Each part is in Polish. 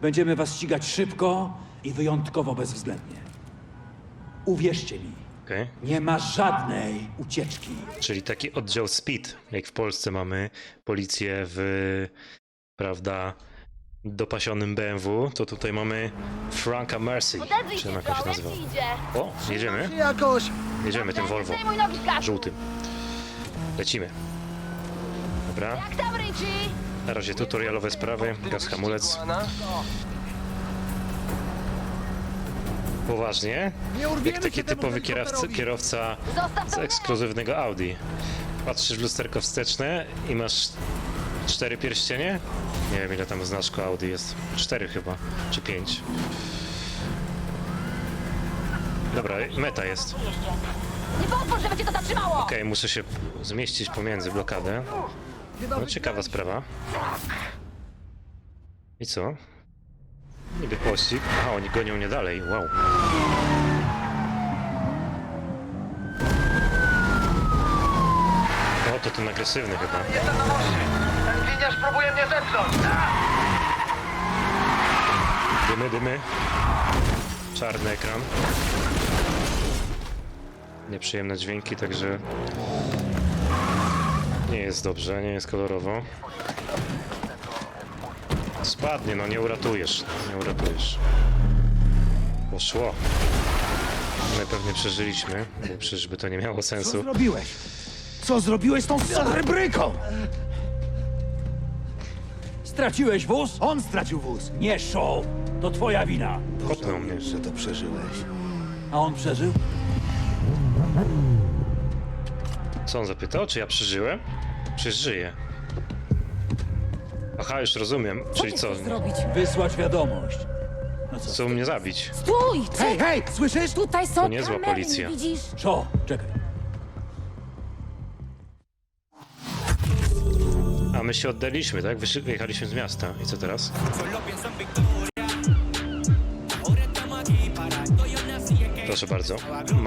Będziemy was ścigać szybko i wyjątkowo bezwzględnie. Uwierzcie mi, Okej. nie ma żadnej ucieczki. Czyli taki oddział Speed, jak w Polsce mamy policję w, prawda, dopasionym BMW, to tutaj mamy Franka Mercy, Odezwij czy się, on jakoś Joe, nazywa. jak ci idzie? O, jedziemy, Jakoś. jedziemy tym Volvo, Zdejmuj nogi z gazu. żółtym. Lecimy. Dobra, Jak tam, Richie? Na razie tutorialowe sprawy, gaz, hamulec. Poważnie, Nie jak taki typowy kierowca, z ekskluzywnego Audi. Patrzysz w lusterko wsteczne i masz cztery pierścienie? Nie wiem ile tam znaczku Audi jest. Cztery chyba, czy pięć. Dobra, meta jest. Okej, Nie pozwól, żeby cię to zatrzymało! muszę się zmieścić pomiędzy blokadę. No ciekawa sprawa. I co? Niby pościg. Aha, oni gonią mnie dalej, wow. O, to ten agresywny chyba. Jestem na moście. Ten winiarz próbuje mnie zepchnąć. Dymy, dymy. Czarny ekran. Nieprzyjemne dźwięki, także nie jest dobrze, nie jest kolorowo. Spadnie, no nie uratujesz, nie uratujesz. Poszło. My pewnie przeżyliśmy, bo przecież by to nie miało Co sensu. zrobiłeś? Co zrobiłeś z tą srebryką? Straciłeś wóz? On stracił wóz. Nie show. To twoja wina. Kopnął mnie. Że to przeżyłeś. A on przeżył? Co on zapytał, czy ja przeżyłem? Przecież żyję. Aha, już rozumiem. Czyli co? zrobić? Wysłać wiadomość. No co? Chcą mnie zabić. Stój! Hej, hej, słyszysz? Tutaj są To niezła kamery, policja. widzisz? Co? Czekaj. A my się oddaliśmy, tak? Wyszy- Wyjechaliśmy z miasta. I co teraz? Proszę bardzo.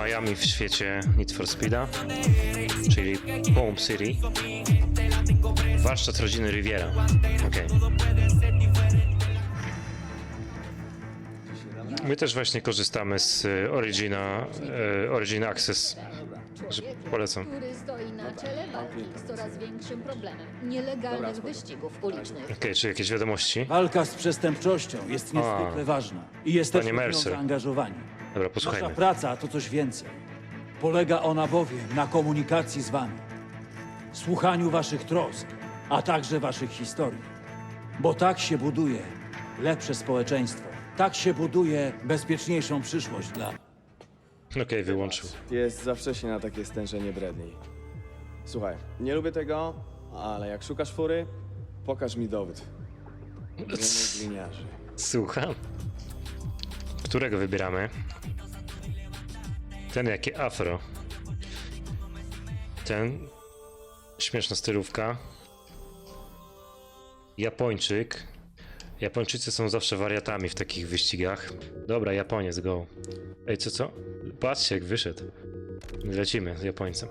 Miami w świecie Need for Speeda, czyli Home City. Warsztat rodziny Riviera. Okej. My też właśnie korzystamy z e, Origina, e, Origin Access. Że polecam. który stoi na czele walki z coraz większym problemem nielegalnych wyścigów ulicznych. Okej, czy jakieś wiadomości? Walka z przestępczością jest niezwykle ważna. I jesteśmy Panie w nią Mercer. zaangażowani. Dobra, Nasza posłuchajmy. praca to coś więcej. Polega ona bowiem na komunikacji z wami, słuchaniu waszych trosk, a także waszych historii. Bo tak się buduje lepsze społeczeństwo. Tak się buduje bezpieczniejszą przyszłość dla... Okej, wyłączył. Jest za wcześnie na takie stężenie Bradley. Słuchaj, nie lubię tego, ale jak szukasz fury, pokaż mi dowód. Nie mów gliniarzy. Słucham. Którego wybieramy? Ten jakie afro. Ten. Śmieszna stylówka. Japończyk. Japończycy są zawsze wariatami w takich wyścigach. Dobra, Japoniec, go. Ej, co, co? Patrzcie, jak wyszedł. Lecimy z Japońcem.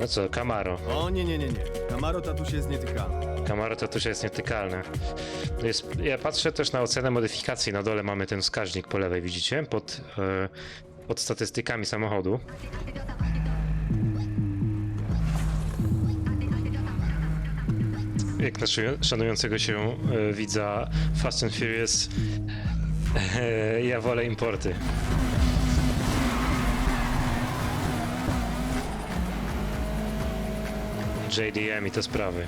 No co, Camaro. O nie, nie, nie, nie. Camaro tatuś jest nietykalny. Camaro też jest nietykalne. Jest, ja patrzę też na ocenę modyfikacji. Na dole mamy ten wskaźnik po lewej, widzicie? Pod, e, pod statystykami samochodu. Jak na szanującego się e, widza Fast and Furious, e, ja wolę importy. JDM i te sprawy.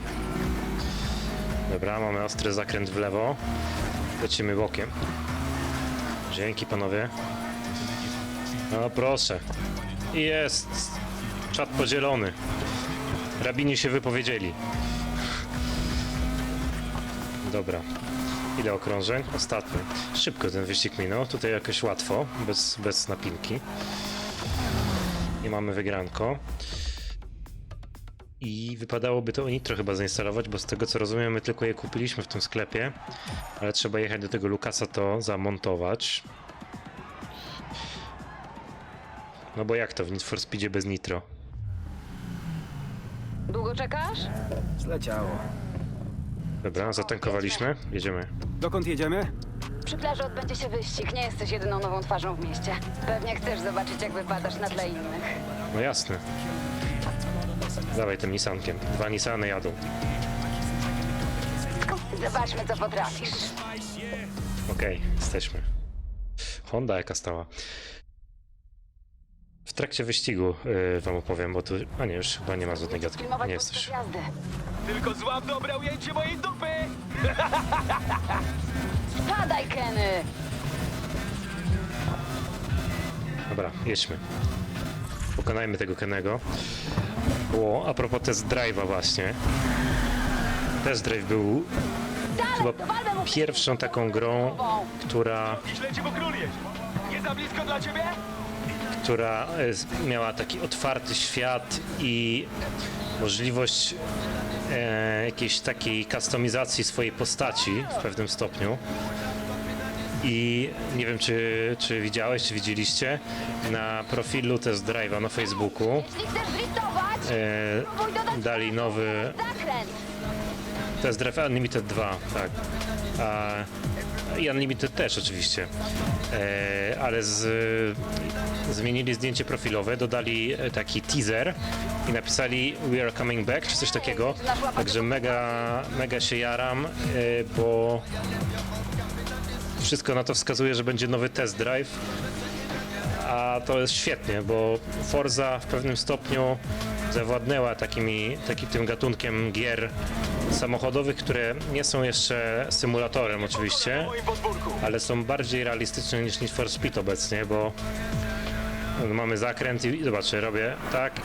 Dobra, mamy ostry zakręt w lewo. Lecimy bokiem. Dzięki panowie. No proszę. Jest. Czat podzielony. Rabini się wypowiedzieli. Dobra. Ile okrążeń? Ostatni. Szybko ten wyścig minął. Tutaj jakoś łatwo, bez, bez napinki. I mamy wygranko. I wypadałoby to Nitro chyba zainstalować, bo z tego co rozumiem, my tylko je kupiliśmy w tym sklepie, ale trzeba jechać do tego Lukasa to zamontować. No bo jak to w Need for Speedzie bez Nitro? Długo czekasz? Zleciało. Dobra, zatankowaliśmy, jedziemy. Dokąd jedziemy? Przy plaży odbędzie się wyścig. Nie jesteś jedyną nową twarzą w mieście. Pewnie chcesz zobaczyć, jak wypadasz na tle innych. No jasne. Dawaj tym Nissankiem. Dwa Nissany jadą. Zobaczmy, co potrafisz. Okej, jesteśmy. Honda jaka stała. W trakcie wyścigu yy, wam opowiem, bo tu... A nie, już chyba nie ma żadnej gadki. Nie podczas jesteś. jazdy. Tylko złap dobre ujęcie mojej dupy! Padaj, Kenny! Dobra, jedźmy. Pokonajmy tego Kenego. O, a propos test drive'a właśnie. Test drive był chyba pierwszą taką grą, która, Źle ci pokrólić! Nie za blisko dla ciebie? Która e, miała taki otwarty świat i możliwość e, jakiejś takiej kustomizacji swojej postaci w pewnym stopniu. I nie wiem, czy, czy widziałeś, czy widzieliście na profilu Test Drive'a na Facebooku. E, dali nowy. Test Drive Unlimited 2, tak. A, I Unlimited też oczywiście. E, ale z, zmienili zdjęcie profilowe, dodali e, taki teaser i napisali We are coming back, czy coś takiego. Także mega, mega się jaram, e, bo wszystko na to wskazuje, że będzie nowy test drive. A to jest świetnie, bo Forza w pewnym stopniu zawładnęła takimi, taki tym gatunkiem gier samochodowych, które nie są jeszcze symulatorem oczywiście, ale są bardziej realistyczne niż Need for Speed obecnie, bo mamy zakręt i zobaczcie, robię tak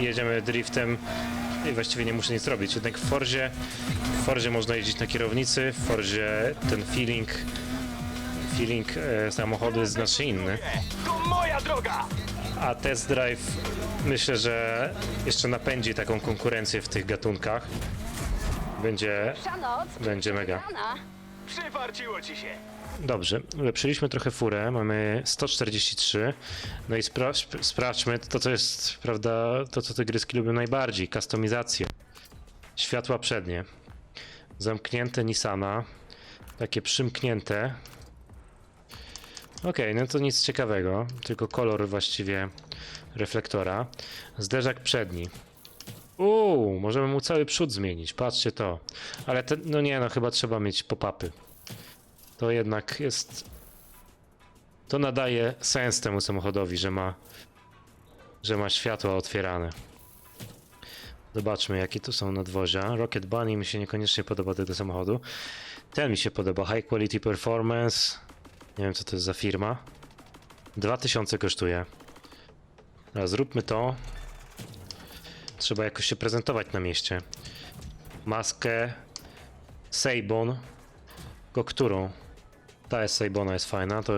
i jedziemy driftem i właściwie nie muszę nic robić. Jednak w Forzie, w Forzie można jeździć na kierownicy, w Forzie ten feeling, feeling e, samochodu jest znacznie inny. A test drive myślę, że jeszcze napędzi taką konkurencję w tych gatunkach. Będzie, będzie mega. Rana. Ci się! Dobrze, ulepszyliśmy trochę furę, mamy 143. No i spra sp- sprawdźmy to, co jest, prawda, to, co te gryski lubią najbardziej. Kustomizację. Światła przednie. Zamknięte Nissana. Takie przymknięte. Okej, no to nic ciekawego, tylko kolor właściwie reflektora. Zderzak przedni. Uuu, możemy mu cały przód zmienić, patrzcie to. Ale te, no nie, no chyba trzeba mieć pop-upy to jednak jest. To nadaje sens temu samochodowi, że ma, że ma światła otwierane. Zobaczmy, jakie tu są nadwozia. Rocket Bunny mi się niekoniecznie podoba tego samochodu. Ten mi się podoba. High Quality Performance. Nie wiem, co to jest za firma. 2000 kosztuje. Zróbmy to. Trzeba jakoś się prezentować na mieście. Maskę. Seibon. Tylko którą? Ta jest Saibona jest fajna, to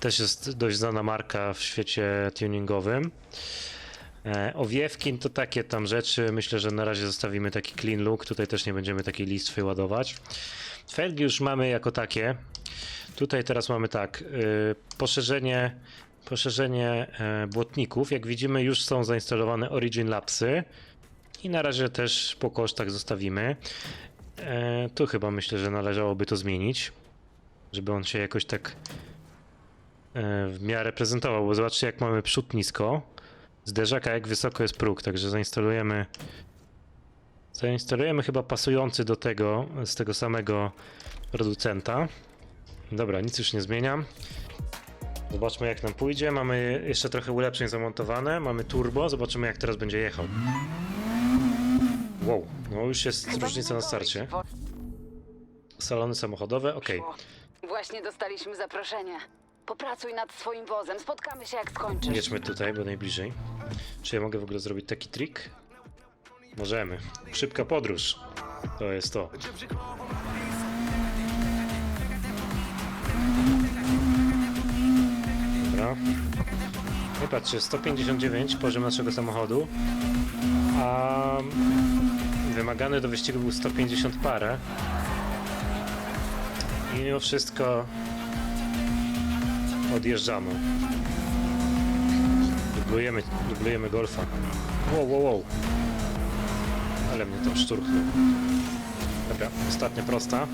też jest dość znana marka w świecie tuningowym. E, owiewki to takie tam rzeczy, myślę, że na razie zostawimy taki clean look, tutaj też nie będziemy takiej listwy ładować. Felgi już mamy jako takie. Tutaj teraz mamy tak, y, poszerzenie, poszerzenie e, błotników. Jak widzimy już są zainstalowane Origin Lapsy i na razie też po kosztach zostawimy. E, tu chyba myślę, że należałoby to zmienić, żeby on się jakoś tak e, w miarę prezentował, bo zobaczcie jak mamy przód nisko, zderzaka jak wysoko jest próg, także zainstalujemy zainstalujemy chyba pasujący do tego, z tego samego producenta. Dobra, nic już nie zmieniam. Zobaczmy jak nam pójdzie. Mamy jeszcze trochę ulepszeń zamontowane. Mamy turbo. Zobaczymy jak teraz będzie jechał. Wow, no już jest różnica na starcie. Salony samochodowe, ok. Właśnie dostaliśmy zaproszenie. Popracuj nad swoim wozem. Spotkamy się, jak skończysz. Jedźmy tutaj, bo najbliżej. Czy ja mogę w ogóle zrobić taki trik? Możemy. Szybka podróż. To jest to. Dobra. Nie patrzcie, 159 poziom naszego samochodu, a wymagany do wyścigu był 150 parę. I mimo wszystko odjeżdżamy. Dublujemy, dublujemy golfa. Wow, wow, wow. Ale mnie to szturchnął. Dobra, ostatnia prosta.